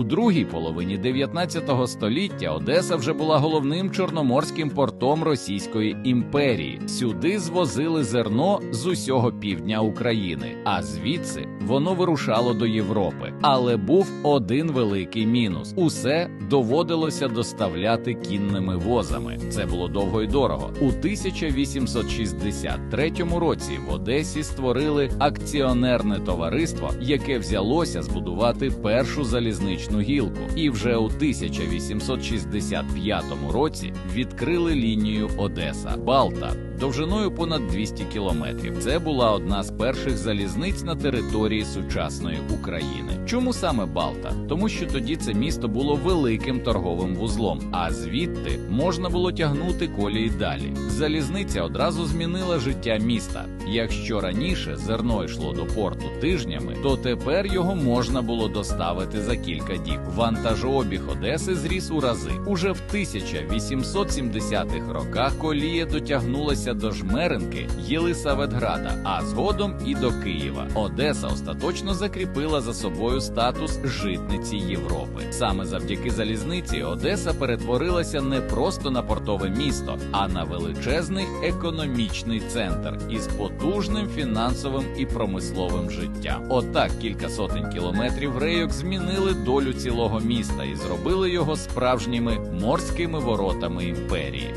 У другій половині 19 століття Одеса вже була головним чорноморським портом Російської імперії. Сюди звозили зерно з усього півдня України, а звідси воно вирушало до Європи. Але був один великий мінус: усе доводилося доставляти кінними возами. Це було довго й дорого. У 1863 році в Одесі створили акціонерне товариство, яке взялося збудувати першу залізничну гілку, і вже у 1865 році відкрили лінію Одеса Балта довжиною понад 200 кілометрів. Це була одна з перших залізниць на території сучасної України. Чому саме Балта? Тому що тоді це місто було великим торговим вузлом, а звідти можна було тягнути колії далі. Залізниця одразу змінила життя міста. Якщо раніше зерно йшло до порту тижнями, то тепер його можна було доставити за кілька діб. Вантажообіг Одеси зріс у рази. Уже в 1870-х роках колія дотягнулася до Жмеринки, Єлисаветграда, а згодом і до Києва. Одеса остаточно закріпила за собою статус житниці Європи. Саме завдяки залізниці Одеса перетворилася не просто на портове місто, а на величезний економічний центр із потужним фінансовим і промисловим життям. Отак кілька сотень кілометрів рейок змінили долю цілого міста і зробили його справжніми морськими воротами імперії.